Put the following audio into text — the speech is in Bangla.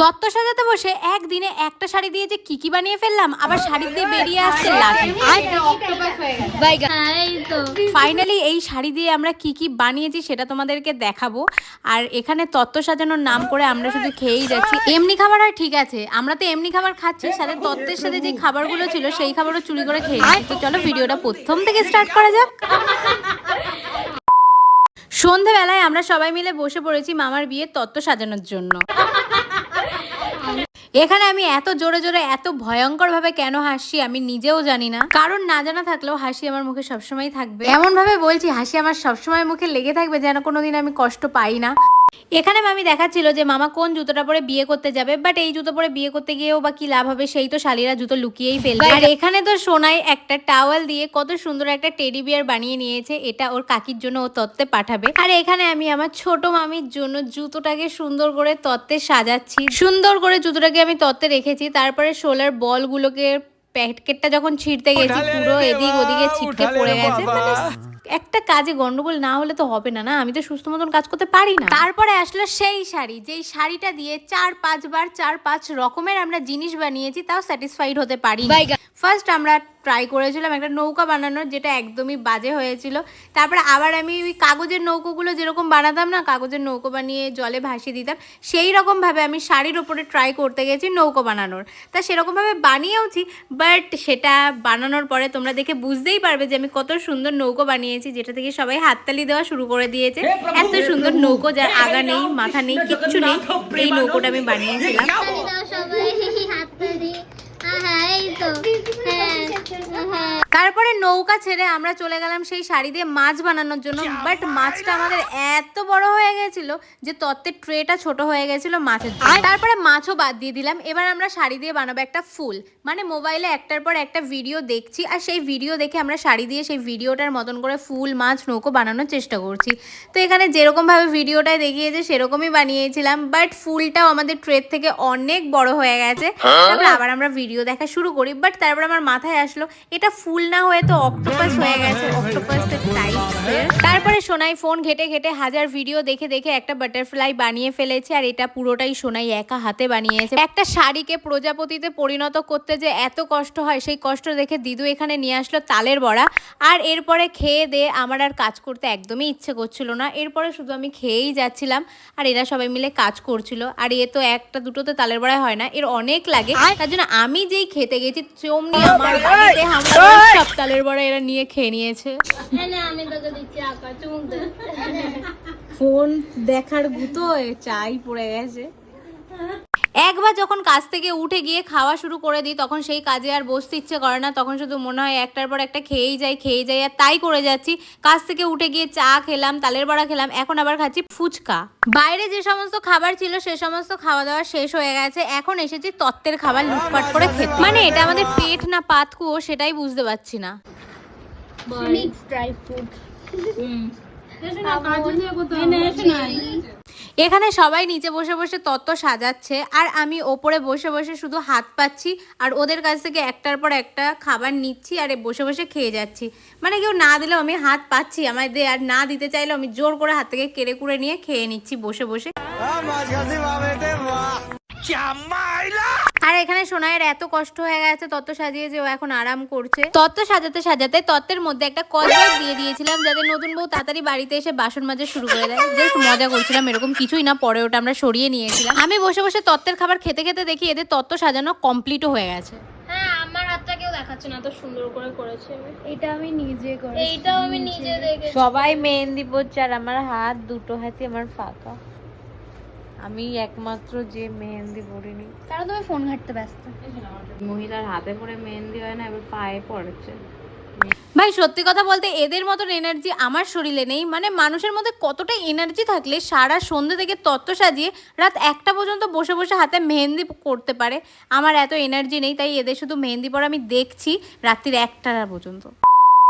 তত্ত্ব সাজাতে বসে একদিনে একটা শাড়ি দিয়ে যে কি কি বানিয়ে ফেললাম, আবার শাড়ি দিয়ে বেরিয়ে আসছে ফাইনালি এই শাড়ি দিয়ে আমরা কি কি বানিয়েছি সেটা তোমাদেরকে দেখাবো। আর এখানে তত্ত্ব সাজানোর নাম করে আমরা শুধু খেয়েই যাচ্ছি। এমনি খাবার আর ঠিক আছে, আমরা তো এমনি খাবার খাচ্ছি, সাথে তত্ত্বের সাথে যে খাবারগুলো ছিল সেই খাবারও চুরি করে খেয়ে নিচ্ছি। তো চলো ভিডিওটা প্রথম থেকে স্টার্ট করা যাক। সন্ধেবেলায় আমরা সবাই মিলে বসে পড়েছি মামার বিয়ের তত্ত্ব সাজানোর জন্য। এখানে আমি এত জোরে জোরে এত ভয়ঙ্কর ভাবে কেন হাসি আমি নিজেও জানি না। কারণ না জানা থাকলেও হাসি আমার মুখে সবসময় থাকবে। এমন ভাবে বলছি, হাসি আমার সবসময় মুখে লেগে থাকবে যেন কোনোদিন আমি কষ্ট পাই না। এখানে মামি দেখাচ্ছিল যে মামা কোন জুতোটা পরে বিয়ে করতে যাবে বাট এই জুতো পরে বিয়ে করতে গিয়েও বা কি লাভ হবে সেই তো শালিরা জুতো লুকিয়েই ফেলবে। আর এখানে তো সোনাই একটা টাওয়াল দিয়ে কত সুন্দর একটা টেডি বিয়ার বানিয়ে নিয়েছে এটা ওর কাকির জন্য ও তত্ত্বে পাঠাবে। আর এখানে আমি আমার ছোট মামির জন্য জুতোটাকে সুন্দর করে তত্ত্বে সাজাচ্ছি। সুন্দর করে জুতোটাকে আমি তত্ত্বে রেখেছি তারপরে শোলার বলগুলোকে প্যাকেটটা যখন ছিঁড়তে গেছি পুরো এদিক ওদিকে ছিটকে পড়ে গেছে মানে একটা কাজে গন্ডগোল না হলে তো হবে না না? আমি তো সুস্থ মতন কাজ করতে পারি না। তারপরে আসলো সেই শাড়ি যেই শাড়িটা দিয়ে চার পাঁচবার চার পাঁচ রকমের আমরা জিনিস বানিয়েছি তাও স্যাটিসফাইড হতে পারি ফার্স্ট আমরা ট্রাই করেছিলাম একটা নৌকা বানানোর যেটা একদমই বাজে হয়েছিল। তারপরে আবার আমি ওই কাগজের নৌকোগুলো যেরকম বানাতাম না কাগজের নৌকো বানিয়ে জলে ভাসিয়ে দিতাম সেই রকমভাবে আমি শাড়ির ওপরে ট্রাই করতে গেছি নৌকো বানানোর। তা সেরকমভাবে বানিয়েওছি বাট সেটা বানানোর পরে তোমরা দেখে বুঝতেই পারবে যে আমি কত সুন্দর নৌকো বানিয়েছি যেটা থেকে সবাই হাততালি দেওয়া শুরু করে দিয়েছে। এত সুন্দর নৌকো যার আগা নেই মাথা নেই কিচ্ছু নেই এই নৌকোটা আমি বানিয়েছিলাম হাততালি দাও সবাই হাততালি হ্যাঁ এই তো হ্যাঁ হ্যাঁ। তারপরে নৌকা ছেড়ে আমরা চলে গেলাম সেই শাড়ি দিয়ে মাছ বানানোর জন্য। বাট মাছটা আমাদের এত বড় হয়ে গেছিল যে তত্ত্বের ট্রেটা ছোট হয়ে গেছিল মাছের তারপরে মাছও বাদ দিয়ে দিলাম। এবার আমরা শাড়ি দিয়ে বানাবো একটা ফুল। মানে মোবাইলে একটার পর একটা ভিডিও দেখছি আর সেই ভিডিও দেখে আমরা শাড়ি দিয়ে সেই ভিডিওটার মতন করে ফুল মাছ নৌকো বানানোর চেষ্টা করছি। তো এখানে যেরকমভাবে ভিডিওটায় দেখিয়েছে সেরকমই বানিয়েছিলাম। বাট ফুলটাও আমাদের ট্রের থেকে অনেক বড় হয়ে গেছে। তারপর আবার আমরা ভিডিও দেখা শুরু করি। বাট তারপর আমার মাথায় আসলো, এটা ফুল না হয়ে তো অক্টোপাস হয়ে গেছে তারপরে সোনাই ফোন ঘেটে ঘেটে হাজার ভিডিও দেখে দেখে একটা বাটারফ্লাই বানিয়ে ফেলেছে, আর এটা পুরোটাই সোনাই একা হাতে বানিয়েছে। একটা শাড়িকে প্রজাপতিতে পরিণত করতে যে এত কষ্ট হয়, সেই কষ্ট দেখে দিদু এখানে নিয়ে আসলো তালের বড়া। আর এরপরে খেয়ে দিয়ে আমার আর কাজ করতে একদমই ইচ্ছে করছিল না। এরপরে শুধু আমি খেয়েই যাচ্ছিলাম, আর এরা সবাই মিলে কাজ করছিল। আর এ তো একটা দুটোতে তালের বড়াই হয় না, এর অনেক লাগে। তার জন্য আমি যেই খেতে গেছি চমনি আমার বাড়িতে হামলা করে বড়া এরা নিয়ে খেয়ে নিয়েছে। ফোন দেখার গুতোয় চাই পড়ে গেছে। একবার যখন কাজ থেকে উঠে গিয়ে খাওয়া শুরু করে দিই তখন সেই কাজে আর বসতে ইচ্ছে করে না। তখন শুধু মনে হয় একটার পর একটা খেয়েই যাই খেয়েই যাই আর তাই করে যাচ্ছি। কাজ থেকে উঠে গিয়ে চা খেলাম তালের বড়া খেলাম এখন আবার খাচ্ছি ফুচকা। বাইরে যে সমস্ত খাবার ছিল সে সমস্ত খাওয়া দাওয়া শেষ হয়ে গেছে। এখন এসেছি তত্ত্বের খাবার লুটপাট করে খেতে। মানে এটা আমাদের পেট না পাতকুয়ো সেটাই বুঝতে পারছি না। মিক্স ড্রাই ফ্রুট এখানে সবাই নিচে বসে বসে তত্ত্ব সাজাচ্ছে আর আমি ওপরে বসে বসে শুধু হাত পাচ্ছি আর ওদের কাছ থেকে একটার পর একটা খাবার নিচ্ছি আর বসে বসে খেয়ে যাচ্ছি। মানে কেউ না দিলেও আমি হাত পাচ্ছি আমায় দে আর না দিতে চাইলেও আমি জোর করে হাত থেকে কেড়ে কুড়ে নিয়ে খেয়ে নিচ্ছি বসে বসে। আর এখানে সোনাইয়ের এত কষ্ট হয়ে গেছে তত্ত্ব সাজিয়ে যে ও এখন আরাম করছে। তত্ত্ব সাজাতে সাজাতে তত্ত্বের মধ্যে একটা কলবার দিয়ে দিয়েছিলাম যাতে নতুন বউ তাড়াতাড়ি বাড়িতে এসে বাসন মাজা শুরু করে দেয়। জাস্ট মজা করছিলাম এরকম কিছুই না পরে ওটা আমরা সরিয়ে নিয়েছিলাম। আমি বসে বসে তত্ত্বের খাবার খেতে খেতে দেখি এদের তত্ত্ব সাজানো কমপ্লিটও হয়ে গেছে। হ্যাঁ আমার হাতটা কেউ দেখাচ্ছে না এত সুন্দর করে করেছে। এটা আমি নিজে করি এইটাও আমি নিজে দেখেছি। সবাই মেহেন্দি পড়ছে আর আমার হাত দুটো হাতে আমার ফাঁকা। আমি একমাত্র যে মেহেন্দি পড়িনি কারণ তুমি ফোন ঘাটতে ব্যস্ত। মহিলার হাতে পরে মেহেন্দি হয় না এবার পায়ে পড়েছে। ভাই সত্যি কথা বলতে এদের মতন এনার্জি আমার শরীরে নেই। মানে মানুষের মধ্যে কতটা এনার্জি থাকলে সারা সন্ধ্যে থেকে তত্ত্ব সাজিয়ে রাত একটা পর্যন্ত বসে বসে হাতে মেহেন্দি করতে পারে। আমার এত এনার্জি নেই তাই এদের শুধু মেহেন্দি পরে আমি দেখছি রাত্রির একটা পর্যন্ত।